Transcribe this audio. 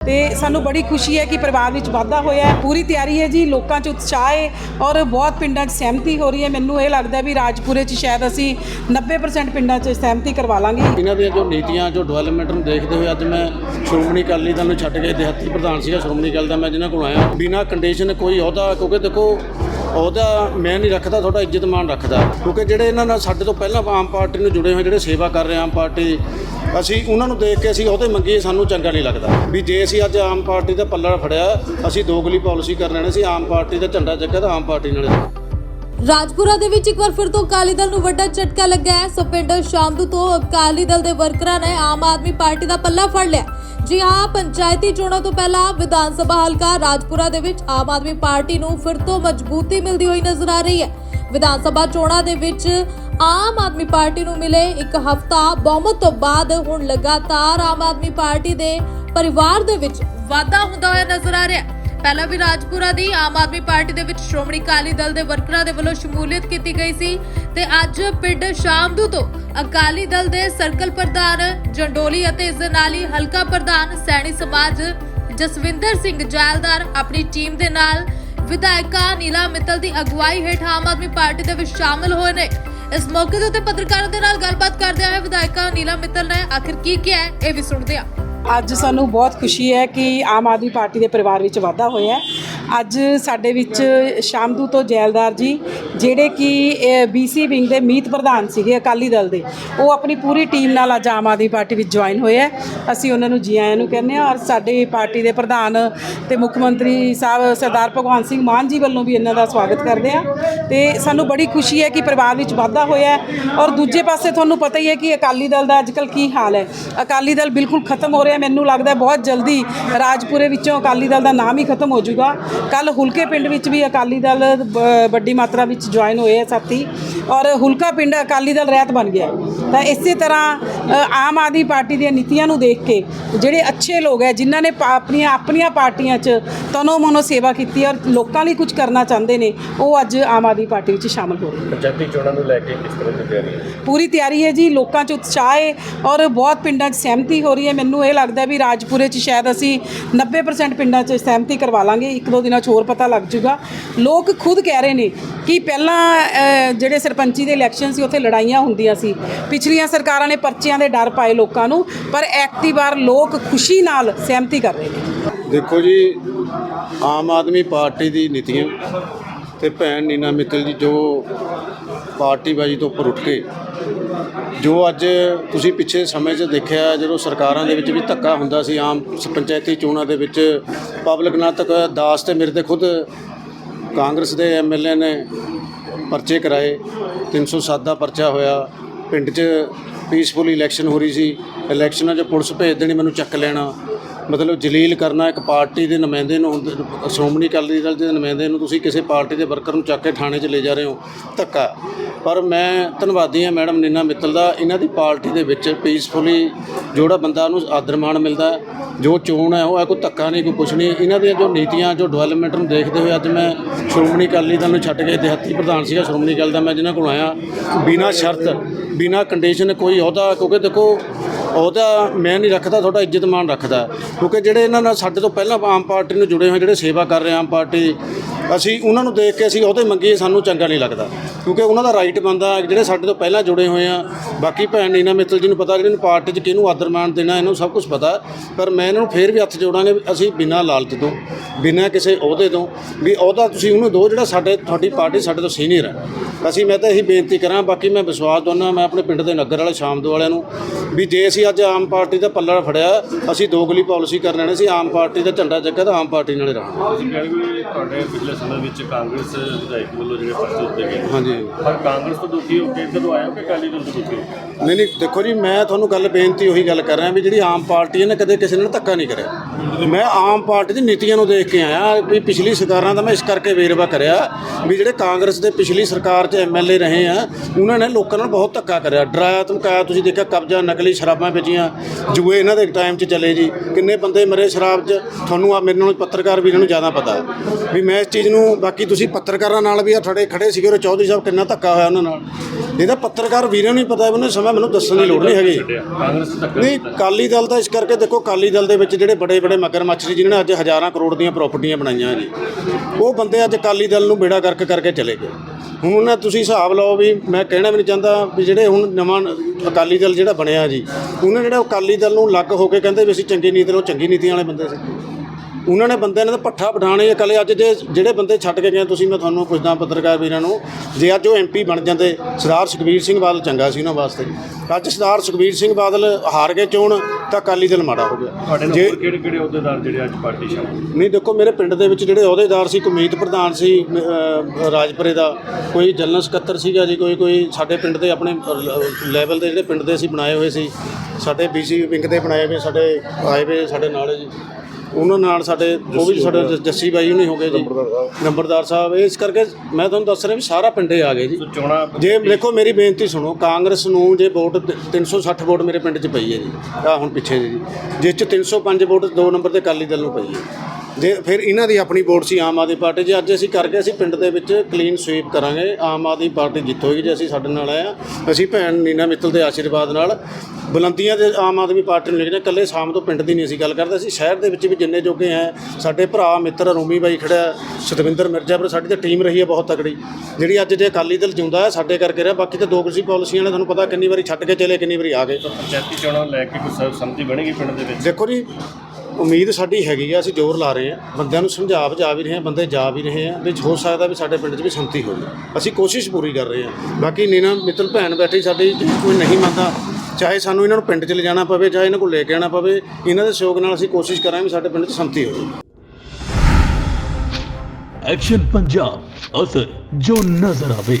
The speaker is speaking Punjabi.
ਤੇ ਸਾਨੂੰ ਬੜੀ ਖੁਸ਼ੀ ਹੈ ਕਿ ਪਰਿਵਾਰ ਵਿੱਚ ਵਾਧਾ ਹੋਇਆ ਹੈ, ਪੂਰੀ ਤਿਆਰੀ ਹੈ ਜੀ, ਲੋਕਾਂ 'ਚ ਉਤਸ਼ਾਹ ਹੈ ਔਰ ਬਹੁਤ ਪਿੰਡਾਂ 'ਚ ਸਹਿਮਤੀ ਹੋ ਰਹੀ ਹੈ। ਮੈਨੂੰ ਇਹ ਲੱਗਦਾ ਵੀ ਰਾਜਪੁਰੇ 'ਚ ਸ਼ਾਇਦ ਅਸੀਂ 90% ਪਿੰਡਾਂ 'ਚ ਸਹਿਮਤੀ ਕਰਵਾ ਲਾਂਗੇ। ਇਹਨਾਂ ਦੀਆਂ ਜੋ ਨੀਤੀਆਂ, ਜੋ ਡਿਵੈਲਪਮੈਂਟ ਨੂੰ ਦੇਖਦੇ ਹੋਏ ਅੱਜ ਮੈਂ ਸ਼੍ਰੋਮਣੀ ਅਕਾਲੀ ਦਲ ਨੂੰ ਛੱਡ ਕੇ ਦਿਹਾਤੀ ਪ੍ਰਧਾਨ ਸੀਗਾ, ਸ਼੍ਰੋਮਣੀ ਅਕਾਲੀ ਦਾ ਮੈਂ ਜਿਨ੍ਹਾਂ ਕੋਲ ਆਇਆ। ਬਿਨਾਂ ਕੰਡੀਸ਼ਨ ਕੋਈ ਅਹੁਦਾ, ਕਿਉਂਕਿ ਦੇਖੋ ਉਹਦਾ ਮੈਂ ਨਹੀਂ ਰੱਖਦਾ, ਤੁਹਾਡਾ ਇੱਜ਼ਤ ਮਾਨ ਰੱਖਦਾ। ਕਿਉਂਕਿ ਜਿਹੜੇ ਇਹਨਾਂ ਨਾਲ ਸਾਡੇ ਤੋਂ ਪਹਿਲਾਂ ਆਮ ਪਾਰਟੀ ਨੂੰ ਜੁੜੇ ਹੋਏ, ਜਿਹੜੇ ਸੇਵਾ ਕਰ ਰਹੇ ਆਮ ਪਾਰਟੀ ਅਸੀਂ ਉਹਨਾਂ ਨੂੰ ਦੇਖ ਕੇ ਅਸੀਂ ਅਹੁਦੇ ਮੰਗੀਏ ਸਾਨੂੰ ਚੰਗਾ ਨਹੀਂ ਲੱਗਦਾ। ਵੀ ਜੇ ਅਸੀਂ ਅੱਜ ਆਮ ਪਾਰਟੀ ਦਾ ਪੱਲਾ ਫੜਿਆ, ਅਸੀਂ ਦੋਗਲੀ ਪਾਲਿਸੀ ਕਰ ਲੈਣੇ ਸੀ ਆਮ ਪਾਰਟੀ ਦਾ ਝੰਡਾ ਚੱਕਿਆ ਤਾਂ ਆਮ ਪਾਰਟੀ ਨਾਲ ਰਾਜਪੁਰਾ ਦੇ ਵਿੱਚ ਇੱਕ ਵਾਰ ਫਿਰ ਤੋਂ ਅਕਾਲੀ ਦਲ ਨੂੰ ਵੱਡਾ ਝਟਕਾ ਲੱਗਾ ਹੈ। ਸੋ ਪਿੰਡ ਸ਼ਾਮਦੂ ਤੋਂ ਅਕਾਲੀ ਦਲ ਦੇ ਵਰਕਰਾਂ ਨੇ ਆਮ ਆਦਮੀ ਪਾਰਟੀ ਦਾ ਪੱਲਾ ਫੜ ਲਿਆ। ਜੀ ਹਾਂ, ਪੰਚਾਇਤੀ ਚੋਣਾਂ ਤੋਂ ਪਹਿਲਾਂ ਵਿਧਾਨ ਸਭਾ ਹਲਕਾ ਰਾਜਪੁਰਾ ਦੇ ਵਿੱਚ ਆਮ ਆਦਮੀ ਪਾਰਟੀ ਨੂੰ ਫਿਰ ਤੋਂ ਮਜ਼ਬੂਤੀ ਮਿਲਦੀ ਹੋਈ ਨਜ਼ਰ ਆ ਰਹੀ ਹੈ। ਵਿਧਾਨ ਸਭਾ ਚੋਣਾਂ ਦੇ ਵਿੱਚ ਆਮ ਆਦਮੀ ਪਾਰਟੀ ਨੂੰ ਮਿਲੇ ਇੱਕ ਹਫਤਾ ਬਹੁਮਤ ਤੋਂ ਬਾਅਦ ਹੁਣ ਲਗਾਤਾਰ ਆਮ ਆਦਮੀ ਪਾਰਟੀ ਦੇ ਪਰਿਵਾਰ ਦੇ ਵਿੱਚ ਵਾਧਾ ਹੁੰਦਾ ਹੋਇਆ ਨਜ਼ਰ ਆ ਰਿਹਾ। ਪਹਿਲਾਂ ਵੀ ਰਾਜਪੁਰਾ ਦੀ ਆਮ ਆਦਮੀ ਪਾਰਟੀ ਦੇ ਵਿੱਚ ਸ਼੍ਰੋਮਣੀ ਅਕਾਲੀ ਦਲ ਦੇ ਵਰਕਰਾਂ ਦੇ ਵੱਲੋਂ ਸ਼ਮੂਲੀਅਤ ਕੀਤੀ ਗਈ ਸੀ ਤੇ ਅੱਜ ਪਿੰਡ ਸ਼ਾਮਦੂ ਤੋਂ ਅਕਾਲੀ ਦਲ ਦੇ ਸਰਕਲ ਪ੍ਰਧਾਨ ਜੰਡੋਲੀ ਅਤੇ ਇਸ ਦੇ ਨਾਲ ਹੀ ਹਲਕਾ ਪ੍ਰਧਾਨ ਸੈਣੀ ਸਮਾਜ ਜਸਵਿੰਦਰ ਸਿੰਘ ਜੈਲਦਾਰ ਆਪਣੀ ਟੀਮ ਦੇ ਨਾਲ ਵਿਧਾਇਕਾ ਨੀਲਾ ਮਿੱਤਲ ਦੀ ਅਗਵਾਈ ਹੇਠ ਆਮ ਆਦਮੀ ਪਾਰਟੀ ਦੇ ਵਿੱਚ ਸ਼ਾਮਲ ਹੋਏ ਨੇ। ਇਸ ਮੌਕੇ ਦੇ ਉੱਤੇ ਪੱਤਰਕਾਰਾਂ ਦੇ ਨਾਲ ਗੱਲਬਾਤ ਕਰਦਿਆਂ ਹੋਏ ਵਿਧਾਇਕਾ ਨੀਲਾ ਮਿੱਤਲ ਨੇ, ਆਖਿਰ ਕੀ ਕਿਹਾ ਇਹ ਵੀ ਸੁਣਦੇ ਹਾਂ। ਅੱਜ ਸਾਨੂੰ ਬਹੁਤ ਖੁਸ਼ੀ ਹੈ ਕਿ ਆਮ ਆਦਮੀ ਪਾਰਟੀ ਦੇ ਪਰਿਵਾਰ ਵਿੱਚ ਵਾਧਾ ਹੋਇਆ ਹੈ। ਅੱਜ ਸਾਡੇ ਵਿੱਚ ਸ਼ਾਮਦੂ ਤੋਂ ਜੈਲਦਾਰ ਜੀ, ਜਿਹੜੇ ਕਿ ਬੀਸੀ ਵਿੰਗ ਦੇ ਮੀਤ ਪ੍ਰਧਾਨ ਸੀਗੇ ਅਕਾਲੀ ਦਲ ਦੇ, ਉਹ ਆਪਣੀ ਪੂਰੀ ਟੀਮ ਨਾਲ ਅੱਜ ਆਮ ਆਦਮੀ ਪਾਰਟੀ ਵਿੱਚ ਜੁਆਇਨ ਹੋਏ ਹੈ। ਅਸੀਂ ਉਹਨਾਂ ਨੂੰ ਜੀ ਆਇਆਂ ਨੂੰ ਕਹਿੰਦੇ ਹਾਂ ਔਰ ਸਾਡੇ ਪਾਰਟੀ ਦੇ ਪ੍ਰਧਾਨ ਤੇ ਮੁੱਖ ਮੰਤਰੀ ਸਾਹਿਬ ਸਰਦਾਰ ਭਗਵੰਤ ਸਿੰਘ ਮਾਨ ਜੀ ਵੱਲੋਂ ਵੀ ਇਹਨਾਂ ਦਾ ਸਵਾਗਤ ਕਰਦੇ ਹਾਂ। ਤੇ ਸਾਨੂੰ ਬੜੀ ਖੁਸ਼ੀ ਹੈ ਕਿ ਪਰਿਵਾਰ ਵਿੱਚ ਵਾਧਾ ਹੋਇਆ ਔਰ ਦੂਜੇ ਪਾਸੇ ਤੁਹਾਨੂੰ ਪਤਾ ਹੀ ਹੈ ਕਿ ਅਕਾਲੀ ਦਲ ਦਾ ਅੱਜਕੱਲ ਕੀ ਹਾਲ ਹੈ। ਅਕਾਲੀ ਦਲ ਬਿਲਕੁਲ ਖਤਮ ਹੋ ਰਿਹਾ ਮੈਨੂੰ ਲੱਗਦਾ ਬਹੁਤ ਜਲਦੀ ਰਾਜਪੁਰੇ ਵਿੱਚੋਂ ਅਕਾਲੀ ਦਲ ਦਾ ਨਾਮ ਹੀ ਖਤਮ ਹੋ ਜਾਊਗਾ। ਕੱਲ ਹੁਲਕੇ ਪਿੰਡ ਵਿੱਚ ਵੀ ਅਕਾਲੀ ਦਲ ਵੱਡੀ ਮਾਤਰਾ ਵਿੱਚ ਜੁਆਇਨ ਹੋਏ ਆ ਸਾਥੀ ਔਰ ਹੁਲਕਾ ਪਿੰਡ ਅਕਾਲੀ ਦਲ ਰਹਿਤ ਬਣ ਗਿਆ। ਤਾਂ ਇਸੇ ਤਰ੍ਹਾਂ ਆਮ ਆਦਮੀ ਪਾਰਟੀ ਦੀਆਂ ਨੀਤੀਆਂ ਨੂੰ ਦੇਖ ਕੇ ਜਿਹੜੇ ਅੱਛੇ ਲੋਕ ਹੈ ਜਿਨ੍ਹਾਂ ਨੇ ਆਪਣੀਆਂ ਆਪਣੀਆਂ ਪਾਰਟੀਆਂ 'ਚ ਤਨੋ ਮਨੋ ਸੇਵਾ ਕੀਤੀ ਔਰ ਲੋਕਾਂ ਲਈ ਕੁਝ ਕਰਨਾ ਚਾਹੁੰਦੇ ਨੇ ਉਹ ਅੱਜ ਆਮ ਆਦਮੀ ਪਾਰਟੀ ਵਿੱਚ ਸ਼ਾਮਲ ਹੋ ਰਹੇ ਪੰਚਾਇਤੀ ਚੋਣਾਂ ਨੂੰ ਲੈ ਕੇ ਕਿਸ ਤਰ੍ਹਾਂ ਦੀ ਤਿਆਰੀ ਹੈ? ਪੂਰੀ ਤਿਆਰੀ ਹੈ ਜੀ ਲੋਕਾਂ 'ਚ ਉਤਸ਼ਾਹ ਹੈ ਔਰ ਬਹੁਤ ਪਿੰਡਾਂ 'ਚ ਸਹਿਮਤੀ ਹੋ ਰਹੀ ਹੈ। ਮੈਨੂੰ ਇਹ ਲੱਗਦਾ ਵੀ ਰਾਜਪੁਰੇ 'ਚ ਸ਼ਾਇਦ ਅਸੀਂ 90% ਪਿੰਡਾਂ 'ਚ ਸਹਿਮਤੀ ਕਰਵਾ ਲਾਂਗੇ, ਇੱਕ ਦੋ ਦਿਨਾਂ 'ਚ ਹੋਰ ਪਤਾ ਲੱਗ ਜੂਗਾ ਲੋਕ ਖੁਦ ਕਹਿ ਰਹੇ ਨੇ ਕਿ ਪਹਿਲਾਂ ਜਿਹੜੇ ਸਰਪੰਚੀ ਦੇ ਇਲੈਕਸ਼ਨ ਸੀ, ਉੱਥੇ ਲੜਾਈਆਂ ਹੁੰਦੀਆਂ ਸੀ। ਪਿਛਲੀਆਂ ਸਰਕਾਰਾਂ ਨੇ ਪਰਚਿਆਂ ਦੇ ਡਰ ਪਾਏ ਲੋਕਾਂ ਨੂੰ, ਪਰ ਐਕਤੀ ਵਾਰ ਲੋਕ ਖੁਸ਼ੀ ਨਾਲ ਸਹਿਮਤੀ ਕਰ ਰਹੇ ਨੇ। ਦੇਖੋ ਜੀ, ਆਮ ਆਦਮੀ ਪਾਰਟੀ ਦੀ ਨੀਤੀਆਂ ਤੇ ਭੈਣ ਨੀਨਾ ਮਿੱਤਲ ਜੀ ਜੋ ਪਾਰਟੀਬਾਜੀ ਤੋਂ ਉੱਪਰ ਉੱਠ ਕੇ, ਜੋ ਅੱਜ ਤੁਸੀਂ ਪਿੱਛੇ ਸਮੇਂ 'ਚ ਦੇਖਿਆ, ਜਦੋਂ ਸਰਕਾਰਾਂ ਦੇ ਵਿੱਚ ਵੀ ਧੱਕਾ ਹੁੰਦਾ ਸੀ, ਆਮ ਪੰਚਾਇਤੀ ਚੋਣਾਂ ਦੇ ਵਿੱਚ, ਪਬਲਿਕ ਨਾਲ ਤੱਕ ਦਾਸ ਤੇ ਮੇਰੇ ਤੇ ਖੁਦ ਕਾਂਗਰਸ ਦੇ ਐਮਐਲਏ ਨੇ ਪਰਚੇ ਕਰਾਏ 307 ਦਾ ਪਰਚਾ ਹੋਇਆ, ਪਿੰਡ 'ਚ ਪੀਸਫੁਲ ਇਲੈਕਸ਼ਨ ਹੋ ਰਹੀ ਸੀ। ਇਲੈਕਸ਼ਨਾਂ 'ਚ ਪੁਲਿਸ ਭੇਜ ਦੇਣੀ, ਮੈਨੂੰ ਚੱਕ ਲੈਣਾ। ਮਤਲਬ ਜਲੀਲ ਕਰਨਾ ਇੱਕ ਪਾਰਟੀ ਦੇ ਨੁਮਾਇੰਦੇ ਨੂੰ ਸ਼੍ਰੋਮਣੀ ਅਕਾਲੀ ਦਲ ਦੇ ਨੁਮਾਇੰਦੇ ਨੂੰ ਤੁਸੀਂ ਕਿਸੇ ਪਾਰਟੀ ਦੇ ਵਰਕਰ ਨੂੰ ਚੱਕ ਕੇ ਥਾਣੇ 'ਚ ਲੈ ਜਾ ਰਹੇ ਹੋ, ਧੱਕਾ। ਪਰ ਮੈਂ ਧੰਨਵਾਦੀ ਹਾਂ ਮੈਡਮ ਨੀਨਾ ਮਿੱਤਲ ਦਾ, ਇਹਨਾਂ ਦੀ ਪਾਰਟੀ ਦੇ ਵਿੱਚ ਪੀਸਫੁਲੀ ਜਿਹੜਾ ਬੰਦਾ ਨੂੰ ਆਦਰ ਮਾਣ ਮਿਲਦਾ ਜੋ ਚੋਣ ਹੈ, ਉਹ ਹੈ ਕੋਈ ਧੱਕਾ ਨਹੀਂ, ਕੋਈ ਕੁਛ ਨਹੀਂ। ਇਹਨਾਂ ਦੀਆਂ ਜੋ ਨੀਤੀਆਂ, ਜੋ ਡਿਵੈਲਪਮੈਂਟ ਨੂੰ ਦੇਖਦੇ ਹੋਏ ਅੱਜ ਮੈਂ ਸ਼੍ਰੋਮਣੀ ਅਕਾਲੀ ਦਲ ਨੂੰ ਛੱਡ ਕੇ ਦਿਹਾਤੀ ਪ੍ਰਧਾਨ ਸੀਗਾ ਸ਼੍ਰੋਮਣੀ ਅਕਾਲੀ ਦਾ, ਮੈਂ ਜਿਨ੍ਹਾਂ ਕੋਲ ਆਇਆ। ਬਿਨਾਂ ਸ਼ਰਤ, ਬਿਨਾਂ ਕੰਡੀਸ਼ਨ ਕੋਈ ਅਹੁਦਾ ਕਿਉਂਕਿ ਦੇਖੋ ਅਹੁਦਾ ਮੈਂ ਨਹੀਂ ਰੱਖਦਾ, ਤੁਹਾਡਾ ਇੱਜ਼ਤ ਮਾਣ ਰੱਖਦਾ। ਕਿਉਂਕਿ ਜਿਹੜੇ ਇਹਨਾਂ ਨਾਲ ਸਾਡੇ ਤੋਂ ਪਹਿਲਾਂ ਆਮ ਪਾਰਟੀ ਨੂੰ ਜੁੜੇ ਹੋਏ ਜਿਹੜੇ ਸੇਵਾ ਕਰ ਰਹੇ ਆਮ ਪਾਰਟੀ, ਅਸੀਂ ਉਹਨਾਂ ਨੂੰ ਦੇਖ ਕੇ ਅਸੀਂ ਉਹਦੇ ਮੰਗੀਏ, ਸਾਨੂੰ ਚੰਗਾ ਨਹੀਂ ਲੱਗਦਾ। ਕਿਉਂਕਿ ਉਹਨਾਂ ਦਾ ਰਾਈਟ ਬੰਦਾ ਜਿਹੜੇ ਸਾਡੇ ਤੋਂ ਪਹਿਲਾਂ ਜੁੜੇ ਹੋਏ ਆ। ਬਾਕੀ ਭੈਣ ਨੀਨਾ ਮਿੱਤਲ ਜੀ ਨੂੰ ਪਤਾ ਜਿਹੜੇ ਨੂੰ ਪਾਰਟੀ 'ਚ ਕਿਹਨੂੰ ਆਦਰ ਮਾਣ ਦੇਣਾ, ਇਹਨੂੰ ਸਭ ਕੁਝ ਪਤਾ। ਪਰ ਮੈਂ ਇਹਨਾਂ ਨੂੰ ਫੇਰ ਵੀ ਹੱਥ ਜੋੜਾਂਗੇ, ਵੀ ਅਸੀਂ ਬਿਨਾਂ ਲਾਲਚ ਤੋਂ, ਬਿਨਾਂ ਕਿਸੇ ਅਹੁਦੇ ਤੋਂ, ਵੀ ਅਹੁਦਾ ਤੁਸੀਂ ਉਹਨੂੰ ਦਿਓ ਜਿਹੜਾ ਸਾਡੇ, ਤੁਹਾਡੀ ਪਾਰਟੀ ਸਾਡੇ ਤੋਂ ਸੀਨੀਅਰ ਹੈ ਅਸੀਂ, ਮੈਂ ਤਾਂ ਇਹੀ ਬੇਨਤੀ ਕਰਾਂ, ਬਾਕੀ ਮੈਂ ਵਿਸ਼ਵਾਸ ਦਿੰਦਾ, ਮੈਂ ਆਪਣੇ ਪਿੰਡ ਦੇ ਨਗਰ ਵਾਲੇ ਸ਼ਾਮਦੋ ਵਾਲਿਆਂ ਨੂੰ, ਵੀ ਜੇ ਅਸੀਂ ਅੱਜ ਆਮ ਪਾਰਟੀ ਦਾ ਪੱਲਾ ਫੜਿਆ ਅਸੀਂ ਦੋਗਲੀ ਪਾਲਿਸੀ ਕਰ ਲੈਣੇ ਸੀ ਆਮ ਪਾਰਟੀ ਦਾ ਝੰਡਾ ਚੱਕਿਆ ਤਾਂ ਆਮ ਪਾਰਟੀ ਨਾਲੇ ਰਹਾਂਗੇ। ਤੁਸੀਂ ਕਹਿੰਦੇ ਵੀ ਤੁਹਾਡੇ ਪਿਛਲੇ ਸਮੇਂ ਵਿੱਚ ਕਾਂਗਰਸ ਵਿਧਾਇਕ ਵੱਲੋਂ ਜਿਹੜੇ ਪਰਚੇ ਦਿੱਤੇ ਗਏ ਹਾਂਜੀ। ਪਰ ਕਾਂਗਰਸ ਤੋਂ ਦੁਖੀ ਹੋ ਕੇ ਕਦੋਂ ਆਇਆ ਕਿ ਅਕਾਲੀ ਦਲ ਤੋਂ ਦੁਖੀ ਹੋ ਕੇ? ਨਹੀਂ ਨਹੀਂ ਦੇਖੋ ਜੀ ਮੈਂ ਤੁਹਾਨੂੰ ਗੱਲ ਬੇਨਤੀ ਉਹੀ ਗੱਲ ਕਰ ਰਿਹਾ ਵੀ ਜਿਹੜੀ ਆਮ ਪਾਰਟੀ ਹੈ ਨਾ ਕਦੇ ਕਿਸੇ ਨਾਲ ਧੱਕਾ ਨਹੀਂ ਕਰਿਆ। ਮੈਂ ਆਮ ਪਾਰਟੀ ਦੀ ਨੀਤੀਆਂ ਨੂੰ ਦੇਖ ਕੇ ਆਇਆ ਵੀ ਪਿਛਲੀ ਸਰਕਾਰਾਂ ਦਾ ਮੈਂ ਇਸ ਕਰਕੇ ਵੇਰਵਾ ਕਰਿਆ ਵੀ ਜਿਹੜੇ ਕਾਂਗਰਸ ਦੇ ਪਿਛਲੀ ਸਰਕਾਰ 'ਚ ਐਮਐਲਏ ਰਹੇ ਆ ਉਹਨਾਂ ਨੇ ਲੋਕਾਂ ਨਾਲ ਬਹੁਤ ਧੱਕਾ ਕਰਿਆ। ਡਰਾਇਆ ਧਮਕਾਇਆ ਤੁਸੀਂ ਦੇਖਿਆ ਕਬਜ਼ਾ ਨਕਲੀ ਸ਼ਰਾਬਾਂ ਸ਼ਰਾਬਾਂ ਵੇਚੀਆਂ ਜੂਏ ਇਹਨਾਂ ਦੇ ਟਾਈਮ 'ਚ ਚੱਲੇ ਜੀ। ਕਿੰਨੇ ਬੰਦੇ ਮਰੇ ਸ਼ਰਾਬ 'ਚ? ਤੁਹਾਨੂੰ ਆ ਮੇਰੇ ਨਾਲੋਂ ਪੱਤਰਕਾਰ ਵੀਰਾਂ ਨੂੰ ਜ਼ਿਆਦਾ ਪਤਾ ਵੀ ਮੈਂ ਇਸ ਚੀਜ਼ ਨੂੰ ਬਾਕੀ ਤੁਸੀਂ ਪੱਤਰਕਾਰਾਂ ਨਾਲ ਵੀ ਆ, ਤੁਹਾਡੇ ਖੜੇ ਸੀਗੇ ਉਹ ਚੌਧਰੀ ਸਾਹਿਬ ਕਿੰਨਾ ਧੱਕਾ ਹੋਇਆ ਉਹਨਾਂ ਨਾਲ। ਇਹਦਾ ਪੱਤਰਕਾਰ ਵੀਰਾਂ ਨੂੰ ਹੀ ਪਤਾ ਉਹਨੇ ਸਮਾਂ ਮੈਨੂੰ ਦੱਸਣ ਦੀ ਲੋੜ ਨਹੀਂ ਹੈਗੀ। ਨਹੀਂ ਕਾਲੀ ਦਲ ਦਾ ਇਸ ਕਰਕੇ ਦੇਖੋ ਕਾਲੀ ਦਲ ਦੇ ਵਿੱਚ ਜਿਹੜੇ ਬੜੇ ਬੜੇ ਮਗਰਮੱਛ ਸੀ ਜਿਹਨਾਂ ਨੇ ਅੱਜ ਹਜ਼ਾਰਾਂ ਕਰੋੜ ਦੀਆਂ ਪ੍ਰਾਪਰਟੀਆਂ ਬਣਾਈਆਂ ਜੀ। ਉਹ ਬੰਦੇ ਅੱਜ ਕਾਲੀ ਦਲ ਨੂੰ ਬੇੜਾ ਗਰਕ ਕਰਕੇ ਚਲੇ ਗਏ। ਹੁਣ ਉਹਨਾਂ ਤੁਸੀਂ ਹਿਸਾਬ ਲਾਓ ਵੀ ਮੈਂ ਕਹਿਣਾ ਵੀ ਨਹੀਂ ਚਾਹੁੰਦਾ ਵੀ ਜਿਹੜੇ ਹੁਣ ਨਵਾਂ ਅਕਾਲੀ ਦਲ ਜਿਹੜਾ ਬਣਿਆ ਜੀ, ਉਹਨਾਂ ਜਿਹੜਾ ਅਕਾਲੀ ਦਲ ਨੂੰ ਲੱਗ ਹੋ ਕੇ ਕਹਿੰਦੇ ਵੀ ਅਸੀਂ ਚੰਗੀ ਨੀਤੀ ਲੋ ਚੰਗੀ ਨੀਤੀਆਂ ਵਾਲੇ ਬੰਦੇ ਸੀ। ਉਹਨਾਂ ਨੇ ਬੰਦਿਆਂ ਨੇ ਤਾਂ ਪੱਠਾ ਬਿਠਾਣੇ ਇਕੱਲੇ ਅੱਜ ਜੇ ਜਿਹੜੇ ਬੰਦੇ ਛੱਡ ਕੇ ਗਏ ਤੁਸੀਂ ਮੈਂ ਤੁਹਾਨੂੰ ਪੁੱਛਦਾ ਪੱਤਰਕਾਰ ਵੀਰਾਂ ਨੂੰ ਜੇ ਅੱਜ ਉਹ ਐਮਪੀ ਬਣ ਜਾਂਦੇ ਸਰਦਾਰ ਸੁਖਬੀਰ ਸਿੰਘ ਬਾਦਲ ਚੰਗਾ ਸੀ ਉਹਨਾਂ ਵਾਸਤੇ। ਅੱਜ ਸਰਦਾਰ ਸੁਖਬੀਰ ਸਿੰਘ ਬਾਦਲ ਹਾਰ ਗਏ ਚੋਣ ਤਾਂ ਅਕਾਲੀ ਦਲ ਮਾੜਾ ਹੋ ਗਿਆ। ਨਾਲ ਜੇ ਕਿਹੜੇ ਕਿਹੜੇ ਅਹੁਦੇਦਾਰ ਜਿਹੜੇ ਅੱਜ ਪਾਰਟੀ ਸ਼ਾਮਲ ਨਹੀਂ ਦੇਖੋ ਮੇਰੇ ਪਿੰਡ ਦੇ ਵਿੱਚ ਜਿਹੜੇ ਅਹੁਦੇਦਾਰ ਸੀ ਕਮੀਤ ਪ੍ਰਧਾਨ ਸੀ ਰਾਜਪੁਰੇ ਦਾ ਕੋਈ ਜਨਰਲ ਸਕੱਤਰ ਸੀਗਾ ਜੀ ਕੋਈ ਕੋਈ ਸਾਡੇ ਪਿੰਡ ਦੇ ਆਪਣੇ ਲੈਵਲ ਦੇ ਜਿਹੜੇ ਪਿੰਡ ਦੇ ਅਸੀਂ ਬਣਾਏ ਹੋਏ ਸੀ ਸਾਡੇ ਬੀਸੀ ਵਿੰਗ ਦੇ ਬਣਾਏ ਹੋਏ ਸਾਡੇ ਆਏ ਹੋਏ ਸਾਡੇ ਨਾਲ ਜੀ। ਉਹਨਾਂ ਨਾਲ ਸਾਡੇ ਉਹ ਵੀ ਸਾਡੇ ਜੱਸੀ ਬਾਈ ਨਹੀਂ ਹੋ ਗਏ ਜੀ। ਨੰਬਰਦਾਰ ਸਾਹਿਬ। ਇਸ ਕਰਕੇ ਮੈਂ ਤੁਹਾਨੂੰ ਦੱਸ ਰਿਹਾ ਵੀ ਸਾਰਾ ਪਿੰਡੇ ਆ ਗਏ ਜੀ। ਜੇ ਦੇਖੋ ਮੇਰੀ ਬੇਨਤੀ ਸੁਣੋ ਕਾਂਗਰਸ ਨੂੰ ਜੇ ਵੋਟ ਤ- 360 ਵੋਟ ਮੇਰੇ ਪਿੰਡ 'ਚ ਪਈ ਹੈ ਜੀ। ਆ ਹੁਣ ਪਿੱਛੇ ਜੀ। ਜਿਸ 'ਚ 305 ਵੋਟ ਦੋ ਨੰਬਰ ਤੇ ਅਕਾਲੀ ਦਲ ਨੂੰ ਪਈ ਹੈ। ਜੇ ਫਿਰ ਇਹਨਾਂ ਦੀ ਆਪਣੀ ਵੋਟ ਸੀ ਆਮ ਆਦਮੀ ਪਾਰਟੀ ਜੇ ਅੱਜ ਅਸੀਂ ਕਰਕੇ ਅਸੀਂ ਪਿੰਡ ਦੇ ਵਿੱਚ ਕਲੀਨ ਸਵੀਪ ਕਰਾਂਗੇ ਆਮ ਆਦਮੀ ਪਾਰਟੀ ਜਿੱਤੋਗੀ ਜੇ ਅਸੀਂ ਸਾਡੇ ਨਾਲ ਆਏ ਆ। ਅਸੀਂ ਭੈਣ ਨੀਨਾ ਮਿੱਤਲ ਦੇ ਆਸ਼ੀਰਵਾਦ ਨਾਲ ਬੁਲੰਦੀਆਂ ਦੇ ਆਮ ਆਦਮੀ ਪਾਰਟੀ ਨੂੰ ਲਿਖਦੇ ਇਕੱਲੇ ਸ਼ਾਮ ਤੋਂ ਪਿੰਡ ਦੀ ਨਹੀਂ ਅਸੀਂ ਗੱਲ ਕਰਦੇ ਅਸੀਂ ਸ਼ਹਿਰ ਦੇ ਵਿੱਚ ਵੀ ਜਿੰਨੇ ਜੋਗੇ ਹੈ ਸਾਡੇ ਭਰਾ ਮਿੱਤਰ ਰੂਮੀ ਬਾਈ ਖੜਿਆ ਸਤਵਿੰਦਰ ਮਿਰਜ਼ਾਪੁਰ ਸਾਡੀ ਤਾਂ ਟੀਮ ਰਹੀ ਹੈ ਬਹੁਤ ਤਕੜੀ। ਜਿਹੜੀ ਅੱਜ ਜੇ ਅਕਾਲੀ ਦਲ ਜਿਉਂਦਾ ਹੈ ਸਾਡੇ ਕਰਕੇ ਰਿਹਾ ਬਾਕੀ ਤਾਂ ਦੋ ਕਿਸੇ ਪਾਲਿਸੀਆਂ ਨੇ ਤੁਹਾਨੂੰ ਪਤਾ ਕਿੰਨੀ ਵਾਰੀ ਛੱਡ ਕੇ ਚਲੇ ਕਿੰਨੀ ਵਾਰੀ ਆ ਗਏ। ਪੰਚਾਇਤੀ ਚੋਣਾਂ ਲੈ ਕੇ ਕੋਈ ਸਰਬਸੰਮਤੀ ਬਣੇਗੀ ਪਿੰਡ ਦੇ ਵਿੱਚ? ਦੇਖੋ ਜੀ ਉਮੀਦ ਸਾਡੀ ਹੈਗੀ ਆ, ਅਸੀਂ ਜ਼ੋਰ ਲਾ ਰਹੇ ਹਾਂ ਬੰਦਿਆਂ ਨੂੰ ਸਮਝਾ ਬੁਝਾ ਵੀ ਰਹੇ ਹਾਂ ਬੰਦੇ ਜਾ ਵੀ ਰਹੇ ਆ ਵੀ ਹੋ ਸਕਦਾ ਵੀ ਸਾਡੇ ਪਿੰਡ 'ਚ ਵੀ ਸੰਮਤੀ ਹੋਵੇ। ਅਸੀਂ ਕੋਸ਼ਿਸ਼ ਪੂਰੀ ਕਰ ਰਹੇ ਹਾਂ ਬਾਕੀ ਨੀਨਾ, ਮਿੱਤਲ ਭੈਣ ਬੈਠੀ ਸਾਡੀ ਕੋਈ ਨਹੀਂ ਮੰਨਦਾ, ਚਾਹੇ ਸਾਨੂੰ ਇਹਨਾਂ ਨੂੰ ਪਿੰਡ 'ਚ ਲਿਜਾਣਾ ਪਵੇ, ਚਾਹੇ ਇਹਨਾਂ ਕੋਲ ਲੈ ਕੇ ਆਉਣਾ ਪਵੇ, ਇਹਨਾਂ ਦੇ ਸਹਿਯੋਗ ਨਾਲ ਅਸੀਂ ਕੋਸ਼ਿਸ਼ ਕਰਾਂਗੇ ਵੀ ਸਾਡੇ ਪਿੰਡ 'ਚ ਸੰਮਤੀ ਹੋਵੇ। ਐਕਸ਼ਨ ਪੰਜਾਬ ਅਸਰ ਜੋ ਨਜ਼ਰ ਆਵੇ।